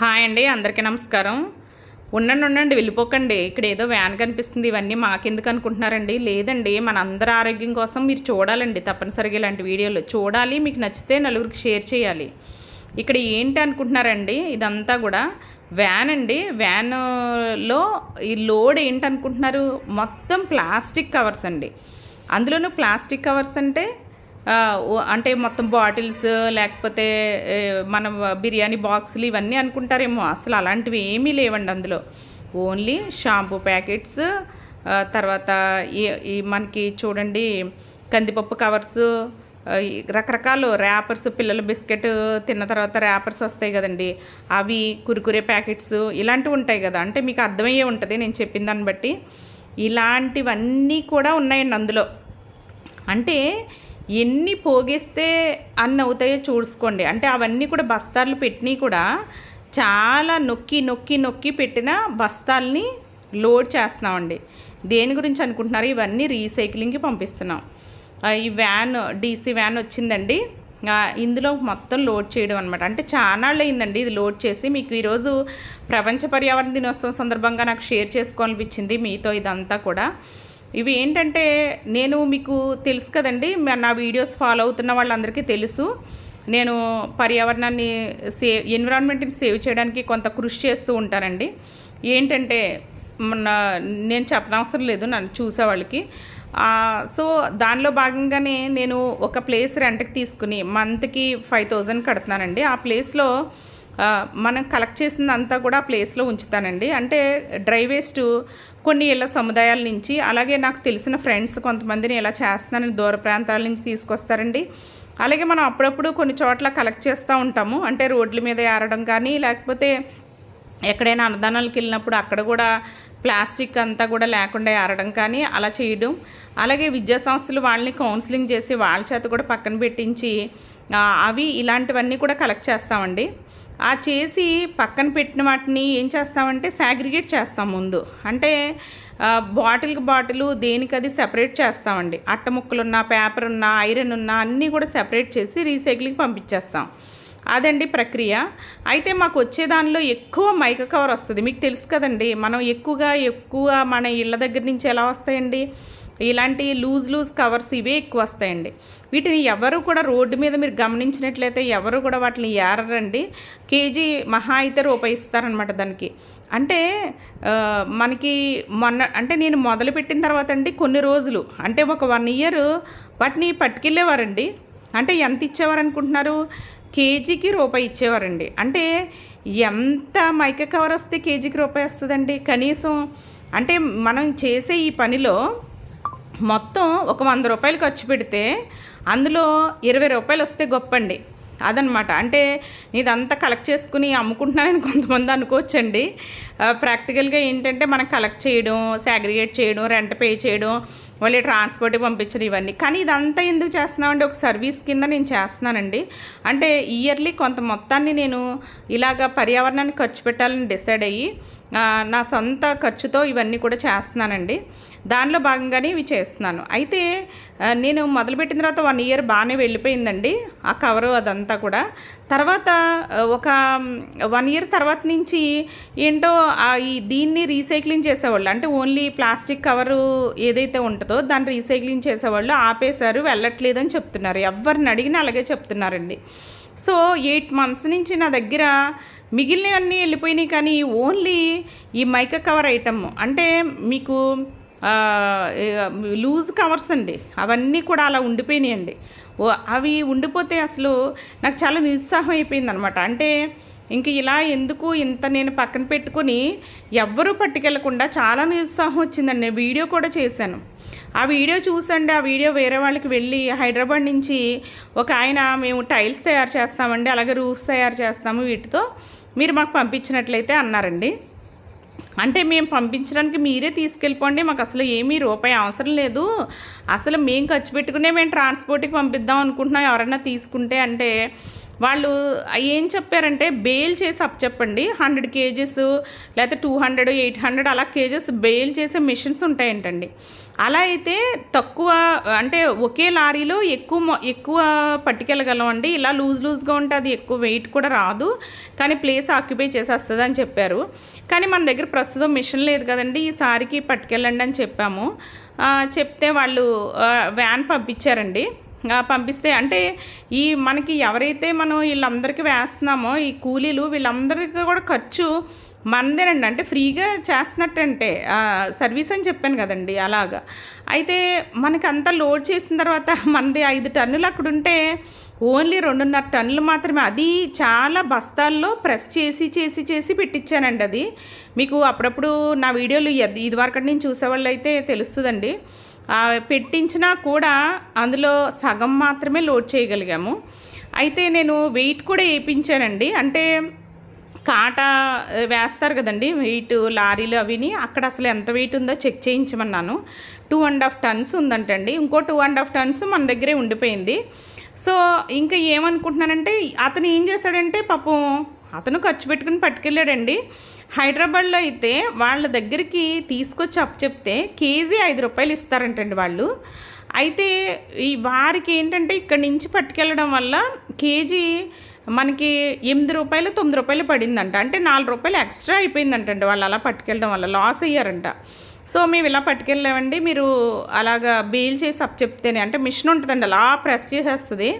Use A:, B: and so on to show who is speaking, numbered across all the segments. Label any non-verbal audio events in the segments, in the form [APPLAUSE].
A: Hi అండి అందరికీ నమస్కారం. ఉండండి ఉండండి వెళ్ళిపోకండి. ఇక్కడ ఏదో వ్యాన్ కనిపిస్తుంది ఇవన్నీ మాకెందుకు అనుకుంటున్నారండి? లేదండి మన అందరి ఆరోగ్యం కోసం మీరు చూడాలండి తప్పనిసరిగా ఇలాంటి వీడియోలు. చూడాలి మీకు నచ్చితే నలుగురికి షేర్ చేయాలి. ఇక్కడ ఏంటి అనుకుంటున్నారండి? ఇదంతా కూడా వ్యాన్ అండి. వ్యాన్లో ఈ లోడ్ ఏంటి అనుకుంటున్నారు? మొత్తం ప్లాస్టిక్ కవర్స్ అండి. అందులోనూ ప్లాస్టిక్ కవర్స్ అంటే అంటే మొత్తం బాటిల్స్ లేకపోతే మన బిర్యానీ బాక్సులు ఇవన్నీ అనుకుంటారేమో. అసలు అలాంటివి ఏమీ లేవండి అందులో. ఓన్లీ షాంపూ ప్యాకెట్స్ తర్వాత ఈ- మనకి చూడండి కందిపప్పు కవర్స్ రకరకాలు ర్యాపర్స్ పిల్లల బిస్కెట్ తిన్న తర్వాత ర్యాపర్స్ వస్తాయి కదండి. అవి కురుకురే ప్యాకెట్స్ ఇలాంటివి ఉంటాయి కదా. అంటే మీకు అర్థమయ్యే ఉంటుంది నేను చెప్పిన దాన్ని బట్టి. ఇలాంటివన్నీ కూడా ఉన్నాయండి అందులో. అంటే ఎన్ని పోగేస్తే అన్ని అవుతాయో చూసుకోండి. అంటే అవన్నీ కూడా బస్తాలు పెట్టినవి కూడా చాలా నొక్కి నొక్కి నొక్కి పెట్టిన బస్తాల్ని లోడ్ చేస్తున్నామండి. దేని గురించి అనుకుంటున్నారు? ఇవన్నీ రీసైక్లింగ్కి పంపిస్తున్నాం. ఈ వ్యాన్ డీసీ వ్యాన్ వచ్చిందండి. ఇందులో మొత్తం లోడ్ చేయడం అనమాట అంటే చాలా అయిందండి ఇది లోడ్ చేసి. మీకు ఈరోజు ప్రపంచ పర్యావరణ దినోత్సవం సందర్భంగా నాకు షేర్ చేసుకోవాలనిపించింది మీతో ఇదంతా కూడా. ఇవి ఏంటంటే నేను మీకు తెలుసు కదండి నా వీడియోస్ ఫాలో అవుతున్న వాళ్ళందరికీ తెలుసు. నేను పర్యావరణాన్ని సేవ్ ఎన్విరాన్మెంట్ని సేవ్ చేయడానికి కొంత కృషి చేస్తూ ఉంటానండి. ఏంటంటే నేను చెప్పనవసరం లేదు నన్ను చూసే వాళ్ళకి. సో దానిలో భాగంగానే నేను ఒక ప్లేస్ రెంట్కి తీసుకుని మంత్కి ఫైవ్ థౌజండ్ కడుతున్నానండి. ఆ ప్లేస్లో మనం కలెక్ట్ చేసిందంతా కూడా ఆ ప్లేస్లో ఉంచుతానండి. అంటే డ్రై వేస్ట్ కొన్ని ఇళ్ళ సముదాయాల నుంచి అలాగే నాకు తెలిసిన ఫ్రెండ్స్ కొంతమందిని ఇలా చేస్తున్నానని దూర ప్రాంతాల నుంచి తీసుకొస్తారండి. అలాగే మనం అప్పుడప్పుడు కొన్ని చోట్ల కలెక్ట్ చేస్తూ ఉంటాము. అంటే రోడ్ల మీద ఏరడం కానీ లేకపోతే ఎక్కడైనా అన్నదానాలకు వెళ్ళినప్పుడు అక్కడ కూడా ప్లాస్టిక్ అంతా కూడా లేకుండా ఏరడం కానీ అలా చేయడం. అలాగే విద్యా సంస్థలు వాళ్ళని కౌన్సిలింగ్ చేసి వాళ్ళ చేత కూడా పక్కన పెట్టించి అవి ఇలాంటివన్నీ కూడా కలెక్ట్ చేస్తామండి. ఆ చేసి పక్కన పెట్టిన వాటిని ఏం చేస్తామంటే సాగ్రిగేట్ చేస్తాం ముందు. అంటే బాటిల్కి బాటిల్ దేనికి అది సెపరేట్ చేస్తామండి. అట్ట ముక్కలున్న పేపర్ ఉన్న ఐరన్ ఉన్న అన్నీ కూడా సెపరేట్ చేసి రీసైక్లింగ్ పంపించేస్తాం. అదండి ప్రక్రియ. అయితే మాకు వచ్చే దానిలో ఎక్కువ మైక కవర్ వస్తుంది. మీకు తెలుసు కదండి మనం ఎక్కువగా ఎక్కువ మన ఇళ్ళ దగ్గర నుంచి ఎలా వస్తాయండి? ఇలాంటి లూజ్ లూజ్ కవర్స్ ఇవే ఎక్కువ వస్తాయండి. వీటిని ఎవరు కూడా రోడ్డు మీద మీరు గమనించినట్లయితే ఎవరు కూడా వాటిని ఏరరండి. కేజీ మహా అయితే రూపాయి ఇస్తారనమాట దానికి. అంటే మనకి మొన్న అంటే నేను మొదలుపెట్టిన తర్వాత అండి కొన్ని రోజులు అంటే ఒక వన్ ఇయర్ వాటిని పట్టుకెళ్ళేవారండి. అంటే ఎంత ఇచ్చేవారు అనుకుంటున్నారు కేజీకి రూపాయి ఇచ్చేవారండి. అంటే ఎంత మైక కవర్ వస్తే కేజీకి రూపాయి వస్తుందండి? కనీసం అంటే మనం చేసే ఈ పనిలో మొత్తం ఒక వంద రూపాయలు ఖర్చు పెడితే అందులో ఇరవై రూపాయలు వస్తే గొప్పండి. అదనమాట. అంటే ఇదంతా కలెక్ట్ చేసుకుని అమ్ముకుంటున్నానని కొంతమంది అనుకోవచ్చండి. ప్రాక్టికల్గా ఏంటంటే మనం కలెక్ట్ చేయడం సాగ్రిగేట్ చేయడం రెంట్ పే చేయడం మళ్ళీ ట్రాన్స్పోర్ట్ పంపించడం ఇవన్నీ. కానీ ఇదంతా ఎందుకు చేస్తున్నామండి ఒక సర్వీస్ కింద నేను చేస్తున్నానండి. అంటే ఇయర్లీ కొంత మొత్తాన్ని నేను ఇలాగ పర్యావరణాన్ని ఖర్చు పెట్టాలని డిసైడ్ అయ్యి నా సొంత ఖర్చుతో ఇవన్నీ కూడా చేస్తున్నానండి. దానిలో భాగంగానే ఇవి చేస్తున్నాను. అయితే నేను మొదలుపెట్టిన తర్వాత వన్ ఇయర్ బాగానే వెళ్ళిపోయిందండి ఆ కవరు అదంతా కూడా. తర్వాత ఒక వన్ ఇయర్ తర్వాత నుంచి ఏంటో ఈ దీన్ని రీసైక్లింగ్ చేసేవాళ్ళు. అంటే ఓన్లీ ప్లాస్టిక్ కవరు ఏదైతే ఉంటుందో దాన్ని రీసైక్లింగ్ చేసేవాళ్ళు. ఆపేశారు వెళ్ళట్లేదు అని చెప్తున్నారు. ఎవరిని అడిగినా అలాగే చెప్తున్నారండి. సో ఎయిట్ మంత్స్ నుంచి నా దగ్గర మిగిలినవన్నీ వెళ్ళిపోయినాయి. కానీ ఓన్లీ ఈ మైక కవర్ ఐటమ్ అంటే మీకు లూజ్ కవర్స్ అండి. అవన్నీ కూడా అలా ఉండిపోయినాయండి. ఓ అవి ఉండిపోతే అసలు నాకు చాలా నిరుత్సాహం అయిపోయింది అనమాట అంటే ఇంక ఇలా ఎందుకు ఇంత నేను పక్కన పెట్టుకుని ఎవ్వరూ పట్టుకెళ్ళకుండా చాలా నిరుత్సాహం వచ్చిందండి. నేను వీడియో కూడా చేశాను. ఆ వీడియో చూసండి ఆ వీడియో వేరే వాళ్ళకి వెళ్ళి హైదరాబాద్ నుంచి ఒక ఆయన మేము టైల్స్ తయారు చేస్తామండి అలాగే రూఫ్స్ తయారు చేస్తాము వీటితో మీరు మాకు పంపించినట్లయితే అన్నారండి. అంటే మేము పంపించడానికి మీరే తీసుకెళ్ళిపోండి మాకు అసలు ఏమీ రూపాయి అవసరం లేదు. అసలు మేము ఖర్చు పెట్టుకునే మేము ట్రాన్స్పోర్ట్కి పంపిద్దాం అనుకుంటున్నాం ఎవరైనా తీసుకుంటే అంటే. వాళ్ళు ఏం చెప్పారంటే బేల్ చేసి అప్ చెప్పండి. హండ్రెడ్ కేజెస్ లేకపోతే టూ హండ్రెడ్ ఎయిట్ హండ్రెడ్ అలా కేజెస్ బేల్ చేసే మిషన్స్ ఉంటాయంటండి. అలా అయితే తక్కువ అంటే ఒకే లారీలో ఎక్కువ ఎక్కువ పట్టుకెళ్ళగలం అండి ఇలా లూజ్ లూజ్గా ఉంటే అది ఎక్కువ వెయిట్ కూడా రాదు. కానీ ప్లేస్ ఆక్యుపై చేసేస్తుంది అని చెప్పారు. కానీ మన దగ్గర ప్రస్తుతం మిషన్ లేదు కదండి. ఈసారికి పట్టుకెళ్ళండి అని చెప్పాము. చెప్తే వాళ్ళు వ్యాన్ పంపించారండి. పంపిస్తే అంటే ఈ మనకి ఎవరైతే మనం వీళ్ళందరికీ వేస్తున్నామో ఈ కూలీలు వీళ్ళందరికీ కూడా ఖర్చు మనదేనండి. అంటే ఫ్రీగా చేస్తున్నట్టంటే సర్వీస్ అని చెప్పాను కదండి అలాగా. అయితే మనకి అంతా లోడ్ చేసిన తర్వాత [LAUGHS] మనది ఐదు టన్నులు అక్కడ ఉంటే ఓన్లీ రెండున్నర టన్నులు మాత్రమే. అది చాలా బస్తాల్లో ప్రెస్ చేసి చేసి చేసి పెట్టించానండి అది. మీకు అప్పుడప్పుడు నా వీడియోలు ఇది ఇదివరకటి నేను చూసేవాళ్ళు అయితే తెలుస్తుందండి. పెట్టించినా కూడా అందులో సగం మాత్రమే లోడ్ చేయగలిగాము. అయితే నేను వెయిట్ కూడా వేయించానండి. అంటే కాటా వేస్తారు కదండి వెయిట్ లారీలు అవిని. అక్కడ అసలు ఎంత వెయిట్ ఉందో చెక్ చేయించమన్నాను. టూ అండ్ హాఫ్ టన్స్ ఉందంటండి. ఇంకో టూ అండ్ హాఫ్ టన్స్ మన దగ్గరే ఉండిపోయింది. సో ఇంకా ఏమనుకుంటున్నానంటే అతను ఏం చేశాడంటే పాపం అతను ఖర్చు పెట్టుకుని పట్టుకెళ్ళాడండి. హైదరాబాద్లో అయితే వాళ్ళ దగ్గరికి తీసుకొచ్చి అప్ చెప్తే కేజీ ఐదు రూపాయలు ఇస్తారంటండి వాళ్ళు. అయితే ఈ వారికి ఏంటంటే ఇక్కడి నుంచి పట్టుకెళ్ళడం వల్ల కేజీ మనకి ఎనిమిది రూపాయలు తొమ్మిది రూపాయలు పడిందంట. అంటే నాలుగు రూపాయలు ఎక్స్ట్రా అయిపోయిందంటండి వాళ్ళు అలా పట్టుకెళ్ళడం వల్ల లాస్ అయ్యారంట. సో మేము ఇలా పట్టుకెళ్ళామండి. మీరు అలాగా బీల్ చేసి అప్ చెప్తేనే అంటే మిషన్ ఉంటుందండి అలా ప్రెస్ చేసేస్తుంది.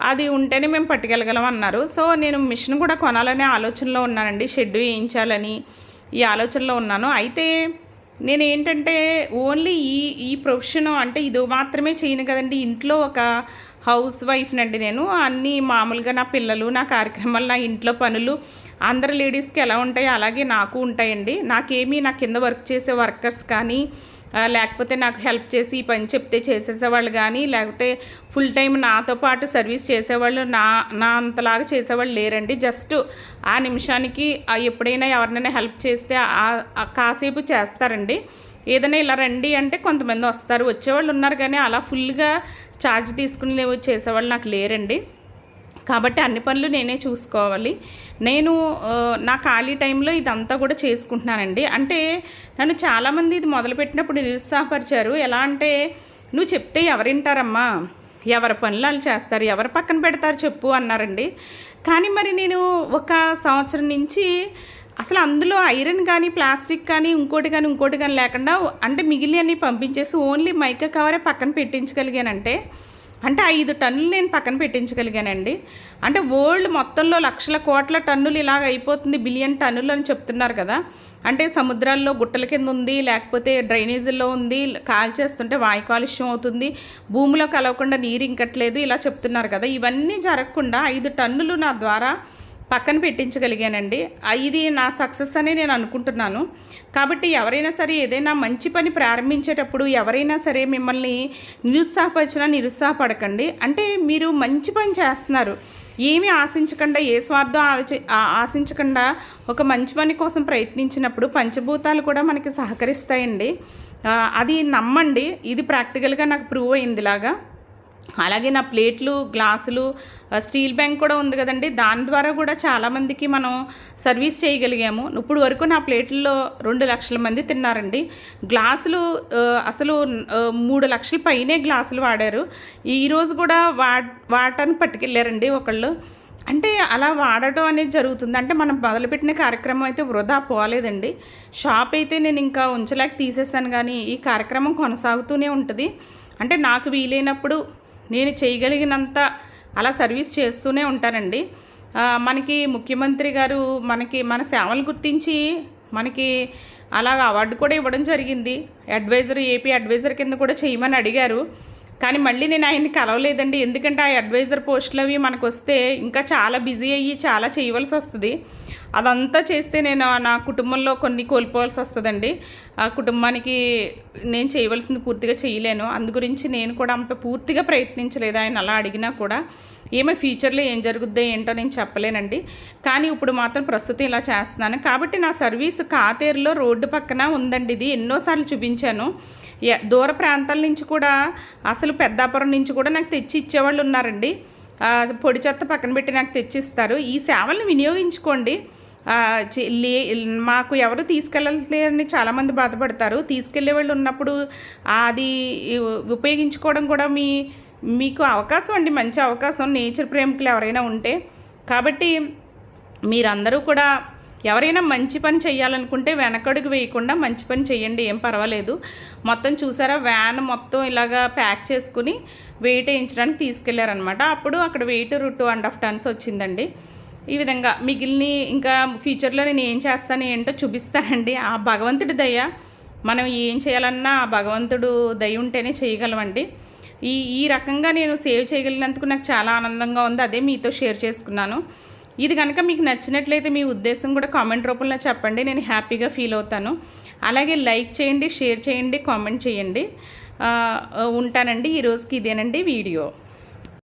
A: అది ఉంటేనే మేము పట్టుకెళ్ళగలం అన్నారు. సో నేను మిషన్ కూడా కొనాలనే ఆలోచనలో ఉన్నానండి. షెడ్ వేయించాలని ఈ ఆలోచనలో ఉన్నాను. అయితే నేను ఏంటంటే ఓన్లీ ఈ ఈ ప్రొఫెషన్ అంటే ఇది మాత్రమే చేయను కదండి. ఇంట్లో ఒక హౌస్ వైఫ్నండి నేను. అన్నీ మామూలుగా నా పిల్లలు నా కార్యక్రమాలు నా ఇంట్లో పనులు అందరు లేడీస్కి ఎలా ఉంటాయో అలాగే నాకు ఉంటాయండి. నాకేమీ నా కింద వర్క్ చేసే వర్కర్స్ కానీ లేకపోతే నాకు హెల్ప్ చేసి ఈ పని చెప్తే చేసేసేవాళ్ళు కానీ లేకపోతే ఫుల్ టైం నాతో పాటు సర్వీస్ చేసేవాళ్ళు నా నా అంతలాగా చేసేవాళ్ళు లేరండి. జస్ట్ ఆ నిమిషానికి ఎప్పుడైనా ఎవరినైనా హెల్ప్ చేస్తే కాసేపు చేస్తారండి. ఏదైనా ఇలా రండి అంటే కొంతమంది వస్తారు. వచ్చేవాళ్ళు ఉన్నారు కానీ అలా ఫుల్గా ఛార్జ్ తీసుకుని లేవు- చేసేవాళ్ళు నాకు లేరండి. కాబట్టి అన్ని పనులు నేనే చూసుకోవాలి. నేను నా ఖాళీ టైంలో ఇదంతా కూడా చేసుకుంటున్నానండి. అంటే నన్ను చాలామంది ఇది మొదలుపెట్టినప్పుడు నిరుత్సాహపరిచారు. ఎలా అంటే నువ్వు చెప్తే ఎవరింటారమ్మా? ఎవరి పనులు వాళ్ళు చేస్తారు? ఎవరు పక్కన పెడతారు చెప్పు అన్నారండి. కానీ మరి నేను ఒక సంవత్సరం నుంచి అసలు అందులో ఐరన్ కానీ ప్లాస్టిక్ కానీ ఇంకోటి కానీ ఇంకోటి కానీ లేకుండా అంటే మిగిలి అన్ని పంపించేసి ఓన్లీ మైకా కవరే పక్కన పెట్టించగలిగానంటే అంటే ఐదు టన్నులు నేను పక్కన పెట్టించగలిగానండి. అంటే వరల్డ్ మొత్తంలో లక్షల కోట్ల టన్నులు ఇలాగ అయిపోతుంది బిలియన్ టన్నులు అని చెప్తున్నారు కదా. అంటే సముద్రాల్లో గుట్టల కింద ఉంది లేకపోతే డ్రైనేజీల్లో ఉంది కాల్చేస్తుంటే వాయు కాలుష్యం అవుతుంది భూమిలో కలవకుండా నీరు ఇంకట్లేదు ఇలా చెప్తున్నారు కదా. ఇవన్నీ జరగకుండా ఐదు టన్నులు నా ద్వారా పక్కన పెట్టించగలిగానండి. ఇది నా సక్సెస్ అని నేను అనుకుంటున్నాను. కాబట్టి ఎవరైనా సరే ఏదైనా మంచి పని ప్రారంభించేటప్పుడు ఎవరైనా సరే మిమ్మల్ని నిరుత్సాహపరిచినా నిరుత్సాహపడకండి. అంటే మీరు మంచి పని చేస్తున్నారు. ఏమీ ఆశించకుండా ఏ స్వార్థం ఆలోచి ఆశించకుండా ఒక మంచి పని కోసం ప్రయత్నించినప్పుడు పంచభూతాలు కూడా మనకి సహకరిస్తాయండి. అది నమ్మండి. ఇది ప్రాక్టికల్గా నాకు ప్రూవ్ అయింది లాగా అలాగే నా ప్లేట్లు గ్లాసులు స్టీల్ బ్యాంక్ కూడా ఉంది కదండి. దాని ద్వారా కూడా చాలామందికి మనం సర్వీస్ చేయగలిగాము. ఇప్పుడు వరకు నా ప్లేట్లలో రెండు లక్షల మంది తిన్నారండి. గ్లాసులు అసలు మూడు లక్షల పైనే గ్లాసులు వాడారు. ఈరోజు కూడా వా వాడటానికి పట్టుకెళ్ళారండి ఒకళ్ళు. అంటే అలా వాడటం అనేది జరుగుతుంది. అంటే మనం మొదలుపెట్టిన కార్యక్రమం అయితే వృధా పోలేదండి. షాప్ అయితే నేను ఇంకా ఉంచలేక తీసేసాను కానీ ఈ కార్యక్రమం కొనసాగుతూనే ఉంటుంది. అంటే నాకు వీలైనప్పుడు నేను చేయగలిగినంత అలా సర్వీస్ చేస్తూనే ఉంటానండి. మనకి ముఖ్యమంత్రి గారు మనకి మన సేవలు గుర్తించి మనకి అలాగ అవార్డు కూడా ఇవ్వడం జరిగింది. అడ్వైజర్ ఏపీ అడ్వైజర్ కింద కూడా చేయమని అడిగారు. కానీ మళ్ళీ నేను ఆయన్ని కలవలేదండి. ఎందుకంటే ఆ అడ్వైజర్ పోస్టులు అవి మనకు వస్తే ఇంకా చాలా బిజీ అయ్యి చాలా చేయవలసి వస్తుంది అదంతా చేస్తే నేను నా కుటుంబంలో కొన్ని కోల్పోవాల్సి వస్తుందండి. ఆ కుటుంబానికి నేను చేయవలసింది పూర్తిగా చేయలేను. అందు గురించి నేను కూడా అంత పూర్తిగా ప్రయత్నించలేదు. ఆయన అలా అడిగినా కూడా ఏమో ఫ్యూచర్లో ఏం జరుగుద్దో ఏంటో నేను చెప్పలేనండి. కానీ ఇప్పుడు మాత్రం ప్రస్తుతం ఇలా చేస్తున్నాను. కాబట్టి నా సర్వీస్ కాతేరులో రోడ్డు పక్కన ఉందండి ఇది. ఎన్నోసార్లు చూపించాను. ఎ- దూర ప్రాంతాల నుంచి కూడా అసలు పెద్దాపురం నుంచి కూడా నాకు తెచ్చి ఇచ్చేవాళ్ళు ఉన్నారండి. పొడి చెత్త పక్కన పెట్టి నాకు తెచ్చిస్తారు. ఈ సేవలను వినియోగించుకోండి. లే మాకు ఎవరు తీసుకెళ్ళలేరని చాలామంది బాధపడతారు. తీసుకెళ్ళే వాళ్ళు ఉన్నప్పుడు అది ఉపయోగించుకోవడం కూడా మీ మీకు అవకాశం అండి. మంచి అవకాశం. నేచర్ ప్రేమికులు ఎవరైనా ఉంటే. కాబట్టి మీరందరూ కూడా ఎవరైనా మంచి పని చేయాలనుకుంటే వెనకడుగు వేయకుండా మంచి పని చేయండి ఏం పర్వాలేదు. మొత్తం చూసారా? వ్యాన్ మొత్తం ఇలాగా ప్యాక్ చేసుకుని వెయిట్ వేయించడానికి తీసుకెళ్ళారనమాట అప్పుడు అక్కడ weight two and half tons వచ్చిందండి. ఈ విధంగా మిగిలిన ఇంకా ఫ్యూచర్లో నేను ఏం చేస్తాను ఏంటో చూపిస్తానండి. ఆ భగవంతుడి దయ మనం ఏం చేయాలన్నా ఆ భగవంతుడు దయ ఉంటేనే చేయగలమండి. ఈ ఈ రకంగా నేను సేవ్ చేయగలిగినందుకు నాకు చాలా ఆనందంగా ఉంది. అదే మీతో షేర్ చేసుకున్నాను. ఇది కనుక మీకు నచ్చినట్లయితే మీ ఉద్దేశం కూడా కామెంట్ రూపంలో చెప్పండి. నేను హ్యాపీగా ఫీల్ అవుతాను. అలాగే లైక్ చేయండి షేర్ చేయండి కామెంట్ చేయండి. ఉంటానండి. ఈ రోజుకి ఇదేనండి వీడియో.